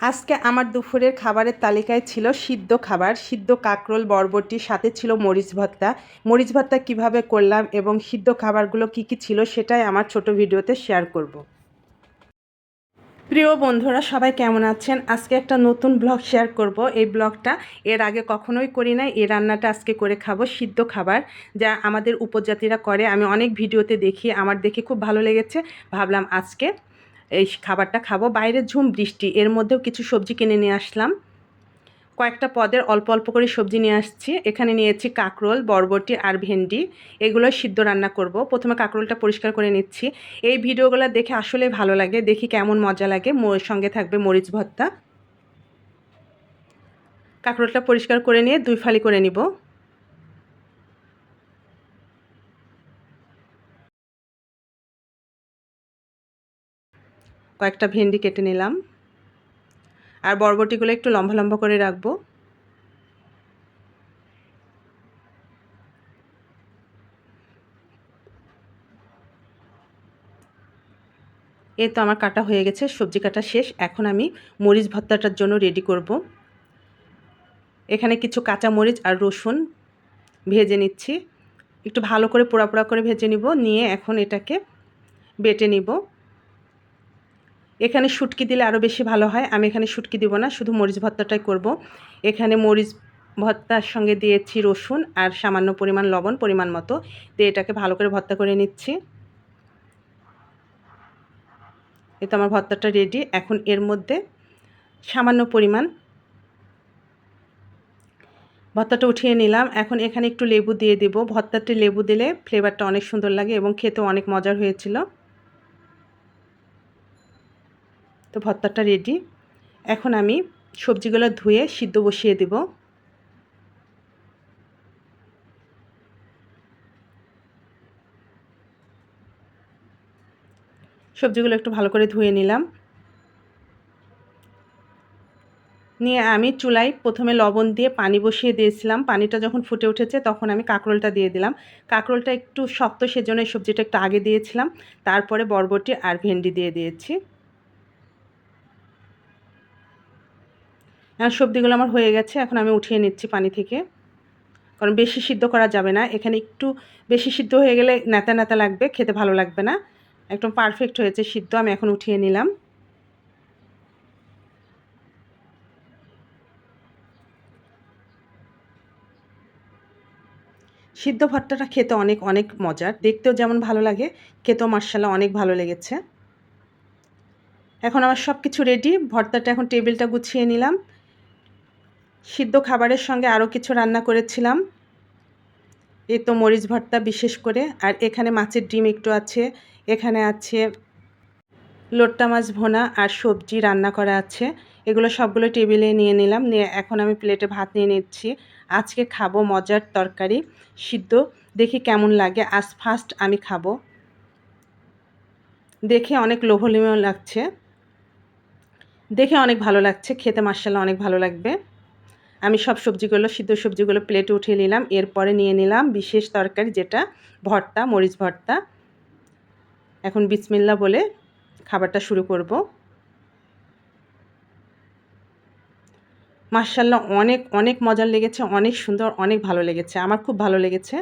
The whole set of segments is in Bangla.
আজকে আমার দুপুরের খাবারের তালিকায় ছিল সিদ্ধ খাবার, সিদ্ধ কাকরোল, বরবটি, সাথে ছিল মরিচ ভর্তা। মরিচ ভর্তা কীভাবে করলাম এবং সিদ্ধ খাবারগুলো কি কি ছিল সেটাই আমার ছোট ভিডিওতে শেয়ার করব। প্রিয় বন্ধুরা, সবাই কেমন আছেন? আজকে একটা নতুন ব্লগ শেয়ার করব। এই ব্লগটা এর আগে কখনোই করি নাই। এই রান্নাটা আজকে করে খাব সিদ্ধ খাবার, যা আমাদের উপজাতিরা করে। আমি অনেক ভিডিওতে দেখি, আমার দেখে খুব ভালো লেগেছে। ভাবলাম আজকে এই খাবারটা খাব। বাইরের ঝুম বৃষ্টি, এর মধ্যেও কিছু সবজি কিনে নিয়ে আসলাম। কয়েকটা পদের অল্প অল্প করে সবজি নিয়ে আসছি। এখানে নিয়েছি কাঁকরোল, বরবটি আর ভেন্ডি। এগুলো সিদ্ধ রান্না করব। প্রথমে কাঁকরোলটা পরিষ্কার করে নিচ্ছি। এই ভিডিওগুলো দেখে আসলে ভালো লাগে, দেখি কেমন মজা লাগে। সঙ্গে থাকবে মরিচ ভর্তা। কাঁকরোলটা পরিষ্কার করে নিয়ে দুই ফালি করে নিব। কয়েকটা ভেন্ডি কেটে নিলাম। আর বরবটিগুলো একটু লম্বা লম্বা করে রাখব। এ তো আমার কাটা হয়ে গেছে, সবজি কাটা শেষ। এখন আমি মরিচ ভর্তাটার জন্য রেডি করব। এখানে কিছু কাঁচা মরিচ আর রসুন ভেজে নিচ্ছি। একটু ভালো করে পোড়া পোড়া করে ভেজে নিব। নিয়ে এখন এটাকে বেটে নিব। এখানে শুটকি দিলে আরও বেশি ভালো হয়। আমি এখানে শুটকি দিব না, শুধু মরিচ ভর্তাটাই করব। এখানে মরিচ ভর্তার সঙ্গে দিয়েছি রসুন আর সামান্য পরিমাণ লবণ, পরিমাণ মতো। দিয়ে এটাকে ভালো করে ভর্তা করে নিচ্ছি। এ তো আমার ভর্তাটা রেডি এখন এর মধ্যে সামান্য পরিমাণ ভর্তাটা উঠিয়ে নিলাম। এখন এখানে একটু লেবু দিয়ে দেব। ভর্তাতে লেবু দিলে ফ্লেভারটা অনেক সুন্দর লাগে এবং খেতে অনেক মজার হয়েছিল। তো ভর্তাটা রেডি এখন আমি সবজিগুলো ধুয়ে সিদ্ধ বসিয়ে দেব। সবজিগুলো একটু ভালো করে ধুয়ে নিলাম। নিয়ে আমি চুলায় প্রথমে লবণ দিয়ে পানি বসিয়ে দিয়েছিলাম। পানিটা যখন ফুটে উঠেছে তখন আমি কাঁকরোলটা দিয়ে দিলাম। কাঁকরোলটা একটু শক্ত সেজন্য সবজিটা একটু আগে দিয়েছিলাম। তারপরে বরবটি আর ভেন্ডি দিয়ে দিয়েছি। সবজিগুলো আমার হয়ে গেছে, এখন আমি উঠিয়ে নিচ্ছি পানি থেকে। কারণ বেশি সিদ্ধ করা যাবে না। এখানে একটু বেশি সিদ্ধ হয়ে গেলে নেতা নেতা লাগবে, খেতে ভালো লাগবে না। একদম পারফেক্ট হয়েছে সিদ্ধ, আমি এখন উঠিয়ে নিলাম। সিদ্ধ ভর্তাটা খেতে অনেক অনেক মজার। দেখতেও যেমন ভালো লাগে, খেতেও মার্শাল্লাহ অনেক ভালো লেগেছে। এখন আমার সব কিছু রেডি ভর্তাটা এখন টেবিলটা গুছিয়ে নিলাম। সিদ্ধ খাবারের সঙ্গে আরও কিছু রান্না করেছিলাম। এ তো মরিচ ভর্তা বিশেষ করে, আর এখানে মাছের ডিম একটু আছে, এখানে আছে লোট্টা মাছ ভোনা আর সবজি রান্না করা আছে। এগুলো সবগুলো টেবিলে নিয়ে নিলাম, নিয়ে এখন আমি প্লেটে ভাত নিয়ে নিচ্ছি। আজকে খাব মজার তরকারি, সিদ্ধ। দেখি কেমন লাগে, আজ ফার্স্ট আমি খাব। দেখে অনেক লোভনীয় লাগছে। দেখে অনেক ভালো লাগছে, খেতে মার্শাল্লাহ অনেক ভালো লাগবে। আমি সব সবজিগুলো, সিদ্ধ সবজিগুলো প্লেটে উঠিয়ে নিলাম। এরপরে নিয়ে নিলাম বিশেষ তরকারি যেটা ভর্তা, মরিচ ভর্তা। এখন বিসমিল্লা বলে খাবারটা শুরু করব। মার্শাল্লাহ অনেক অনেক মজার লেগেছে, অনেক সুন্দর, অনেক ভালো লেগেছে। আমার খুব ভালো লেগেছে।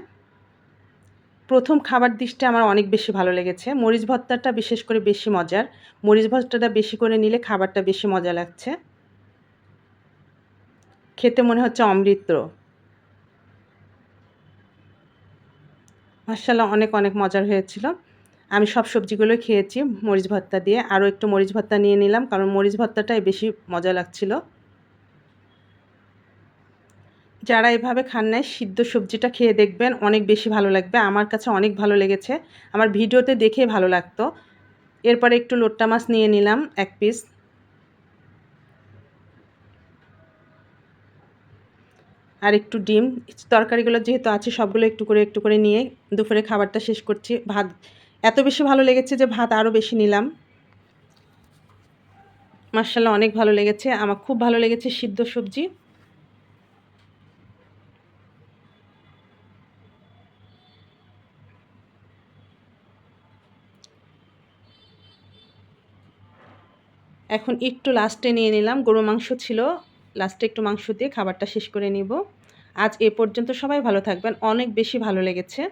প্রথম খাবার দিশটা আমার অনেক বেশি ভালো লেগেছে। মরিচ ভর্তাটা বিশেষ করে বেশি মজার। মরিচ ভর্তাটা বেশি করে নিলে খাবারটা বেশি মজা লাগছে। খেতে মনে হচ্ছে অমৃত। মার্শাল্লাহ অনেক অনেক মজার হয়েছিল। আমি সব সবজিগুলো খেয়েছি, মরিচ ভর্তা দিয়ে। আরও একটু মরিচ ভর্তা নিয়ে নিলাম, কারণ মরিচ ভর্তাটাই বেশি মজা লাগছিল। যারা এভাবে খান নাই, সিদ্ধ সবজিটা খেয়ে দেখবেন, অনেক বেশি ভালো লাগবে। আমার কাছে অনেক ভালো লেগেছে। আমার ভিডিওতে দেখে ভালো লাগতো। এরপরে একটু লোট্টা মাছ নিয়ে নিলাম, এক পিস আর একটু ডিম। তরকারিগুলো যেহেতু আছে, সবগুলো একটু করে একটু করে নিয়ে দুপুরে খাবারটা শেষ করছি। ভাত, এত বেশি ভালো লেগেছে যে ভাত আরও বেশি নিলাম। মার্শাল্লাহ অনেক ভালো লেগেছে। আমার খুব ভালো লেগেছে সিদ্ধ সবজি। এখন একটু লাস্টে নিয়ে নিলাম। গরু মাংস ছিল। লাস্টে একটু মাংস দিয়ে খাবারটা শেষ করে নিব। আজ এ পর্যন্ত সবাই ভালো থাকবেন। অনেক বেশি ভালো লেগেছে।